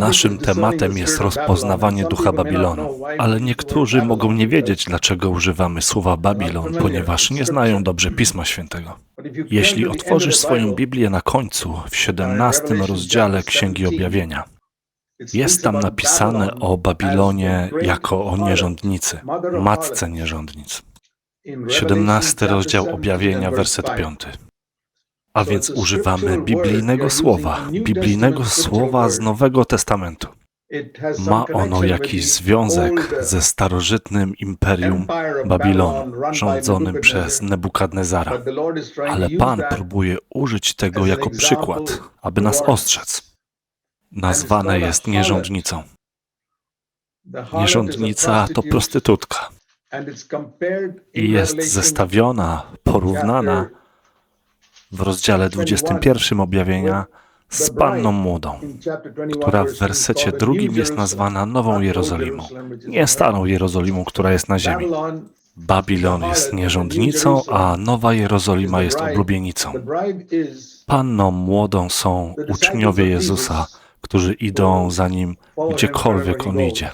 Naszym tematem jest rozpoznawanie ducha Babilonu, ale niektórzy mogą nie wiedzieć, dlaczego używamy słowa Babilon, ponieważ nie znają dobrze Pisma Świętego. Jeśli otworzysz swoją Biblię na końcu, w 17 rozdziale Księgi Objawienia, jest tam napisane o Babilonie jako o nierządnicy, matce nierządnic. 17 rozdział Objawienia, werset 5. A więc używamy biblijnego słowa, biblijnego słowa z Nowego Testamentu. Ma ono jakiś związek ze starożytnym imperium Babilonu, rządzonym przez Nebukadnezara. Ale Pan próbuje użyć tego jako przykład, aby nas ostrzec. Nazwane jest nierządnicą. Nierządnica to prostytutka i jest zestawiona, porównana w rozdziale 21 objawienia z Panną Młodą, która w wersecie drugim jest nazwana Nową Jerozolimą, nie Starą Jerozolimą, która jest na ziemi. Babilon jest nierządnicą, a Nowa Jerozolima jest oblubienicą. Panną Młodą są uczniowie Jezusa, którzy idą za Nim gdziekolwiek On idzie.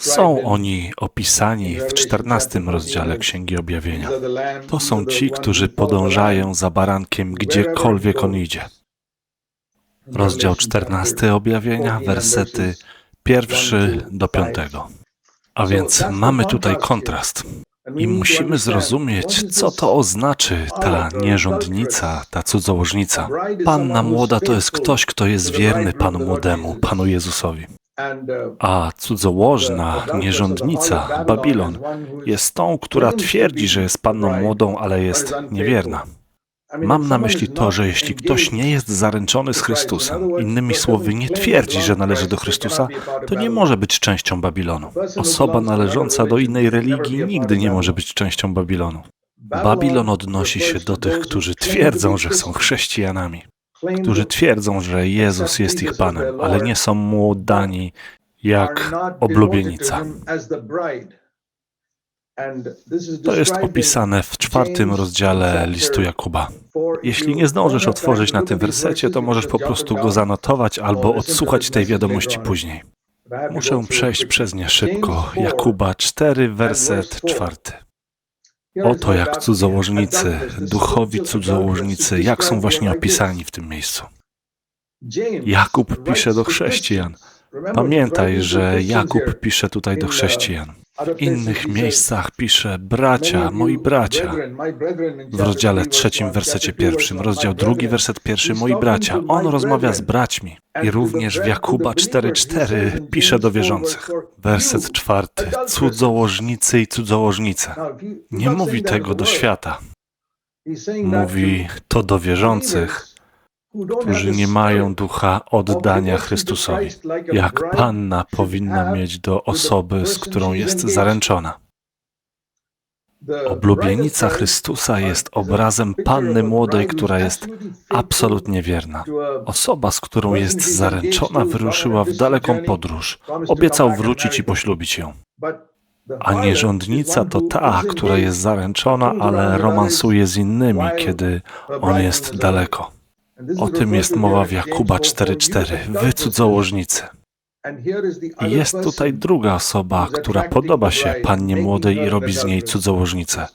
Są oni opisani w czternastym rozdziale Księgi Objawienia. To są ci, którzy podążają za barankiem gdziekolwiek on idzie. Rozdział 14 objawienia, wersety pierwszy do piątego. A więc mamy tutaj kontrast. I musimy zrozumieć, co to oznaczy ta nierządnica, ta cudzołożnica. Panna młoda to jest ktoś, kto jest wierny Panu młodemu, Panu Jezusowi. A cudzołożna, nierządnica, Babilon, jest tą, która twierdzi, że jest panną młodą, ale jest niewierna. Mam na myśli to, że jeśli ktoś nie jest zaręczony z Chrystusem, innymi słowy, nie twierdzi, że należy do Chrystusa, to nie może być częścią Babilonu. Osoba należąca do innej religii nigdy nie może być częścią Babilonu. Babilon odnosi się do tych, którzy twierdzą, że są chrześcijanami którzy twierdzą, że Jezus jest ich Panem, ale nie są mu dani jak oblubienica. To jest opisane w czwartym rozdziale listu Jakuba. Jeśli nie zdążysz otworzyć na tym wersecie, to możesz po prostu go zanotować albo odsłuchać tej wiadomości później. Muszę przejść przez nie szybko. Jakuba 4, werset 4. Oto jak cudzołożnicy, duchowi cudzołożnicy, jak są właśnie opisani w tym miejscu. Jakub pisze do chrześcijan. Pamiętaj, że Jakub pisze tutaj do chrześcijan. W innych miejscach pisze bracia, moi bracia. W rozdziale trzecim, wersecie pierwszym, rozdział drugi, werset pierwszy, moi bracia. On rozmawia z braćmi. I również w Jakuba 4,4 pisze do wierzących. Werset czwarty, cudzołożnicy i cudzołożnice. Nie mówi tego do świata. Mówi to do wierzących, którzy nie mają ducha oddania Chrystusowi, jak panna powinna mieć do osoby, z którą jest zaręczona. Oblubienica Chrystusa jest obrazem panny młodej, która jest absolutnie wierna. Osoba, z którą jest zaręczona, wyruszyła w daleką podróż. Obiecał wrócić i poślubić ją. A nierządnica to ta, która jest zaręczona, ale romansuje z innymi, kiedy on jest daleko. O tym jest mowa w Jakuba 4:4. Wy cudzołożnicy. I jest tutaj druga osoba, która podoba się pannie młodej i robi z niej cudzołożnicę.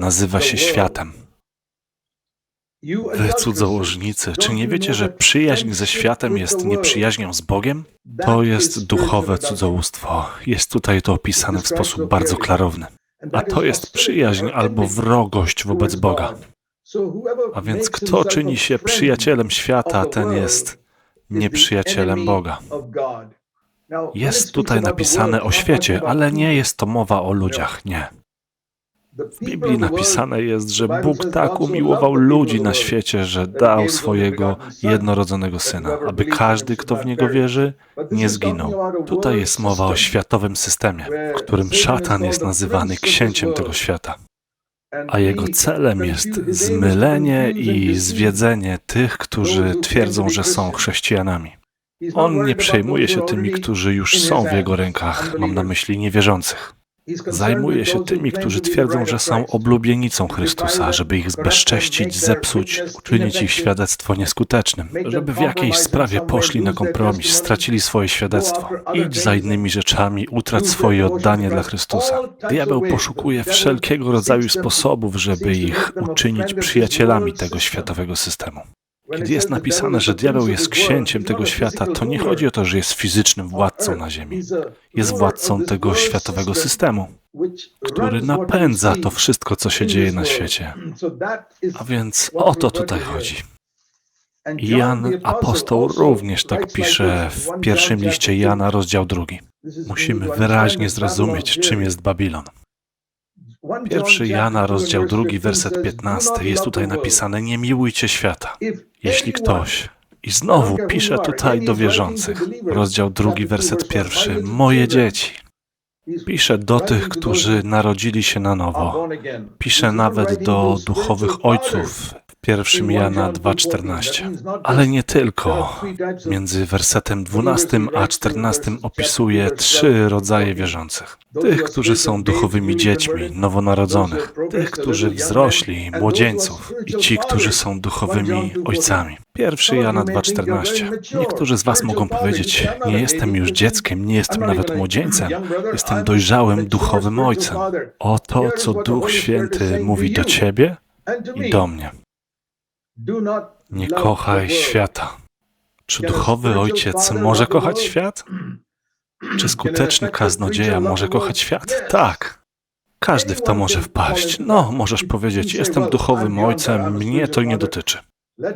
Nazywa się światem. Wy cudzołożnicy, czy nie wiecie, że przyjaźń ze światem jest nieprzyjaźnią z Bogiem? To jest duchowe cudzołóstwo. Jest tutaj to opisane w sposób bardzo klarowny. A to jest przyjaźń albo wrogość wobec Boga. A więc kto czyni się przyjacielem świata, ten jest nieprzyjacielem Boga. Jest tutaj napisane o świecie, ale nie jest to mowa o ludziach, nie. W Biblii napisane jest, że Bóg tak umiłował ludzi na świecie, że dał swojego jednorodzonego syna, aby każdy, kto w niego wierzy, nie zginął. Tutaj jest mowa o światowym systemie, w którym szatan jest nazywany księciem tego świata a jego celem jest zmylenie i zwiedzenie tych, którzy twierdzą, że są chrześcijanami. On nie przejmuje się tymi, którzy już są w jego rękach, mam na myśli niewierzących. Zajmuje się tymi, którzy twierdzą, że są oblubienicą Chrystusa, żeby ich zbezcześcić, zepsuć, uczynić ich świadectwo nieskutecznym, żeby w jakiejś sprawie poszli na kompromis, stracili swoje świadectwo. Idź za innymi rzeczami, utrać swoje oddanie dla Chrystusa. Diabeł poszukuje wszelkiego rodzaju sposobów, żeby ich uczynić przyjacielami tego światowego systemu. Kiedy jest napisane, że diabeł jest księciem tego świata, to nie chodzi o to, że jest fizycznym władcą na ziemi. Jest władcą tego światowego systemu, który napędza to wszystko, co się dzieje na świecie. A więc o to tutaj chodzi. Jan apostoł również tak pisze w pierwszym liście Jana, rozdział drugi. Musimy wyraźnie zrozumieć, czym jest Babilon. Pierwszy Jana, rozdział drugi, werset 15. Jest tutaj napisane: Nie miłujcie świata. Jeśli ktoś, i znowu pisze tutaj do wierzących, rozdział drugi, werset pierwszy, moje dzieci. Pisze do tych, którzy narodzili się na nowo. Pisze nawet do duchowych ojców w pierwszym Jana 2,14. Ale nie tylko. Między wersetem 12 a 14 opisuje trzy rodzaje wierzących. Tych, którzy są duchowymi dziećmi, nowonarodzonych, tych, którzy wzrośli, młodzieńców i ci, którzy są duchowymi ojcami. Pierwszy Jana 2,14. Niektórzy z Was mogą powiedzieć: Nie jestem już dzieckiem, nie jestem nawet młodzieńcem, jestem dojrzałym duchowym ojcem. O to, co Duch Święty mówi do Ciebie i do mnie. Nie kochaj świata. Czy duchowy ojciec może kochać świat? Czy skuteczny kaznodzieja może kochać świat? Tak. Każdy w to może wpaść. No, możesz powiedzieć, jestem duchowym ojcem, mnie to nie dotyczy.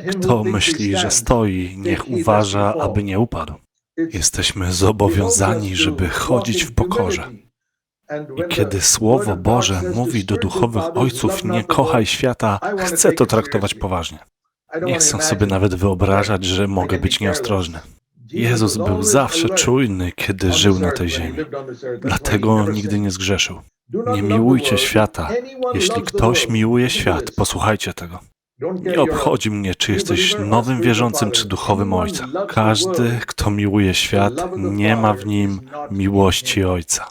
Kto myśli, że stoi, niech uważa, aby nie upadł. Jesteśmy zobowiązani, żeby chodzić w pokorze. I kiedy Słowo Boże mówi do duchowych ojców, nie kochaj świata, chcę to traktować poważnie. Nie chcę sobie nawet wyobrażać, że mogę być nieostrożny. Jezus był zawsze czujny, kiedy żył na tej ziemi. Dlatego nigdy nie zgrzeszył. Nie miłujcie świata. Jeśli ktoś miłuje świat, posłuchajcie tego. Nie obchodzi mnie, czy jesteś nowym wierzącym, czy duchowym ojcem. Każdy, kto miłuje świat, nie ma w nim miłości ojca.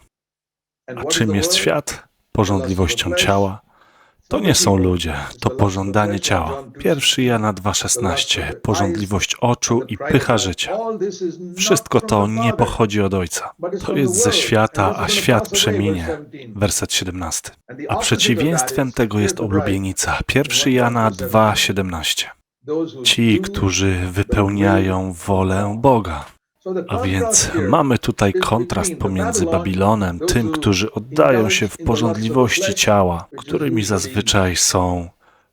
A czym jest świat? Porządliwością ciała. To nie są ludzie, to pożądanie ciała. Pierwszy Jana 2,16. Porządliwość oczu i pycha życia. Wszystko to nie pochodzi od Ojca. To jest ze świata, a świat przeminie. Werset 17. A przeciwieństwem tego jest oblubienica. Pierwszy Jana 2,17. Ci, którzy wypełniają wolę Boga. A więc mamy tutaj kontrast pomiędzy Babilonem, tym, którzy oddają się w porządliwości ciała, którymi zazwyczaj są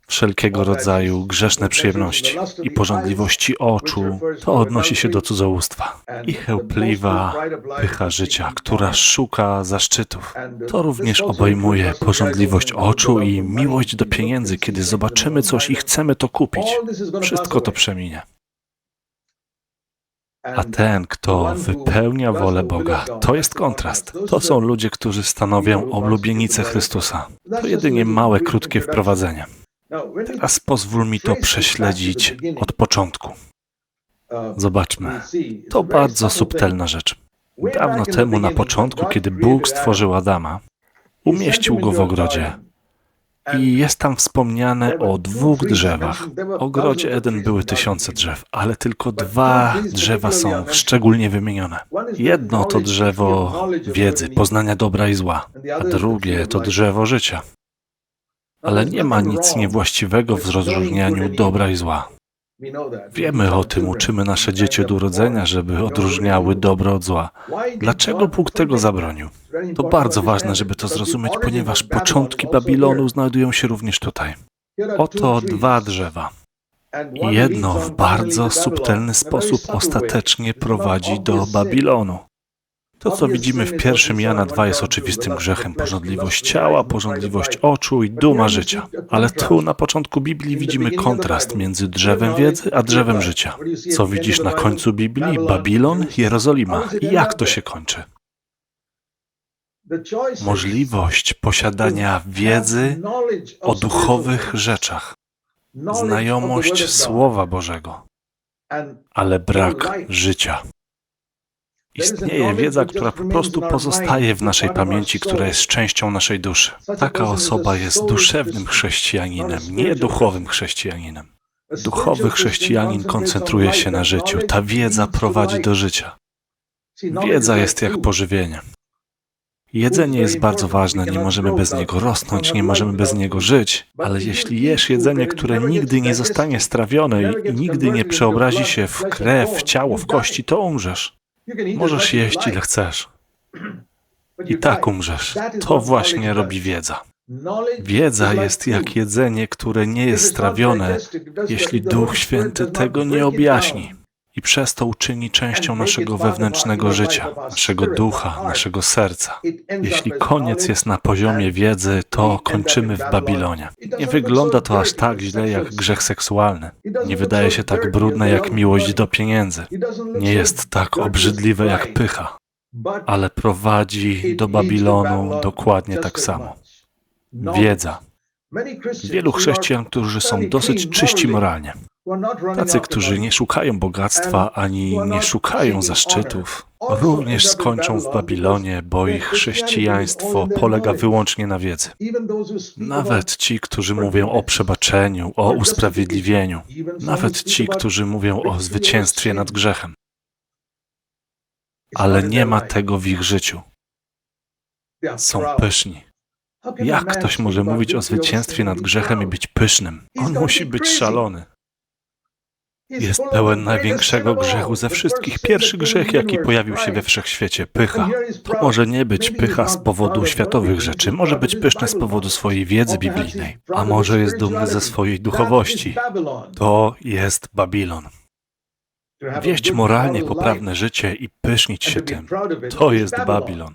wszelkiego rodzaju grzeszne przyjemności i porządliwości oczu, to odnosi się do cudzołóstwa. I chełpliwa pycha życia, która szuka zaszczytów. To również obejmuje porządliwość oczu i miłość do pieniędzy, kiedy zobaczymy coś i chcemy to kupić. Wszystko to przeminie. A ten, kto wypełnia wolę Boga, to jest kontrast. To są ludzie, którzy stanowią oblubienicę Chrystusa. To jedynie małe, krótkie wprowadzenie. Teraz pozwól mi to prześledzić od początku. Zobaczmy. To bardzo subtelna rzecz. Dawno temu, na początku, kiedy Bóg stworzył Adama, umieścił go w ogrodzie. I jest tam wspomniane o dwóch drzewach. W ogrodzie Eden były tysiące drzew, ale tylko dwa drzewa są szczególnie wymienione. Jedno to drzewo wiedzy, poznania dobra i zła, a drugie to drzewo życia. Ale nie ma nic niewłaściwego w rozróżnianiu dobra i zła. Wiemy o tym, uczymy nasze dzieci od urodzenia, żeby odróżniały dobro od zła. Dlaczego Bóg tego zabronił? To bardzo ważne, żeby to zrozumieć, ponieważ początki Babilonu znajdują się również tutaj. Oto dwa drzewa. Jedno w bardzo subtelny sposób ostatecznie prowadzi do Babilonu. To, co widzimy w pierwszym Jana 2 jest oczywistym grzechem. Porządliwość ciała, porządliwość oczu i duma życia. Ale tu na początku Biblii widzimy kontrast między drzewem wiedzy a drzewem życia. Co widzisz na końcu Biblii? Babilon, Jerozolima. I jak to się kończy? Możliwość posiadania wiedzy o duchowych rzeczach, znajomość Słowa Bożego, ale brak życia. Istnieje wiedza, która po prostu pozostaje w naszej pamięci, która jest częścią naszej duszy. Taka osoba jest duszewnym chrześcijaninem, nie duchowym chrześcijaninem. Duchowy chrześcijanin koncentruje się na życiu. Ta wiedza prowadzi do życia. Wiedza jest jak pożywienie. Jedzenie jest bardzo ważne, nie możemy bez niego rosnąć, nie możemy bez niego żyć, ale jeśli jesz jedzenie, które nigdy nie zostanie strawione i nigdy nie przeobrazi się w krew, w ciało, w kości, to umrzesz. Możesz jeść ile chcesz. I tak umrzesz. To właśnie robi wiedza. Wiedza jest jak jedzenie, które nie jest strawione, jeśli Duch Święty tego nie objaśni i przez to uczyni częścią naszego wewnętrznego życia, naszego ducha, naszego serca. Jeśli koniec jest na poziomie wiedzy, to kończymy w Babilonie. Nie wygląda to aż tak źle jak grzech seksualny. Nie wydaje się tak brudne jak miłość do pieniędzy. Nie jest tak obrzydliwe jak pycha, ale prowadzi do Babilonu dokładnie tak samo. Wiedza. Wielu chrześcijan, którzy są dosyć czyści moralnie. Tacy, którzy nie szukają bogactwa ani nie szukają zaszczytów, również skończą w Babilonie, bo ich chrześcijaństwo polega wyłącznie na wiedzy. Nawet ci, którzy mówią o przebaczeniu, o usprawiedliwieniu, nawet ci, którzy mówią o zwycięstwie nad grzechem. Ale nie ma tego w ich życiu. Są pyszni. Jak ktoś może mówić o zwycięstwie nad grzechem i być pysznym? On musi być szalony. Jest pełen największego grzechu ze wszystkich. Pierwszy grzech, jaki pojawił się we wszechświecie, pycha. To może nie być pycha z powodu światowych rzeczy, może być pyszny z powodu swojej wiedzy biblijnej, a może jest dumny ze swojej duchowości. To jest Babilon. Wieść moralnie poprawne życie i pysznić się tym, to jest Babilon.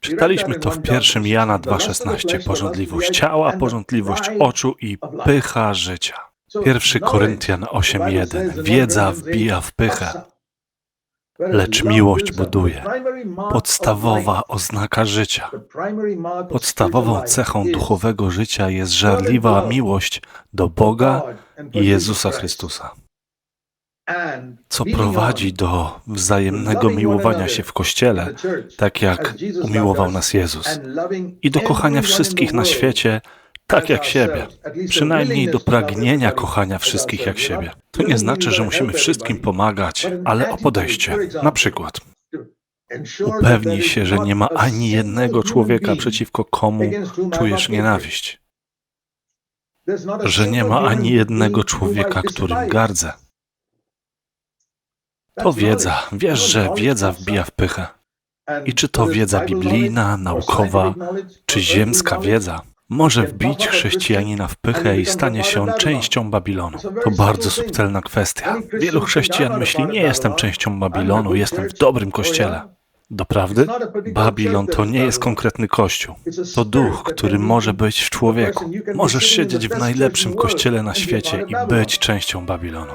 Czytaliśmy to w pierwszym Jana 2,16. Porządliwość ciała, porządliwość oczu i pycha życia. 1 Koryntian 8:1 Wiedza wbija w pychę, lecz miłość buduje. Podstawowa oznaka życia. Podstawową cechą duchowego życia jest żarliwa miłość do Boga i Jezusa Chrystusa, co prowadzi do wzajemnego miłowania się w Kościele, tak jak umiłował nas Jezus, i do kochania wszystkich na świecie, tak jak siebie. Przynajmniej do pragnienia kochania wszystkich jak siebie. To nie znaczy, że musimy wszystkim pomagać, ale o podejście. Na przykład, upewnij się, że nie ma ani jednego człowieka, przeciwko komu czujesz nienawiść. Że nie ma ani jednego człowieka, którym gardzę. To wiedza. Wiesz, że wiedza wbija w pychę. I czy to wiedza biblijna, naukowa, czy ziemska wiedza, może wbić chrześcijanina w pychę i stanie się on częścią Babilonu. To bardzo subtelna kwestia. Wielu chrześcijan myśli, nie jestem częścią Babilonu, jestem w dobrym kościele. Doprawdy? Babilon to nie jest konkretny kościół. To duch, który może być w człowieku. Możesz siedzieć w najlepszym kościele na świecie i być częścią Babilonu.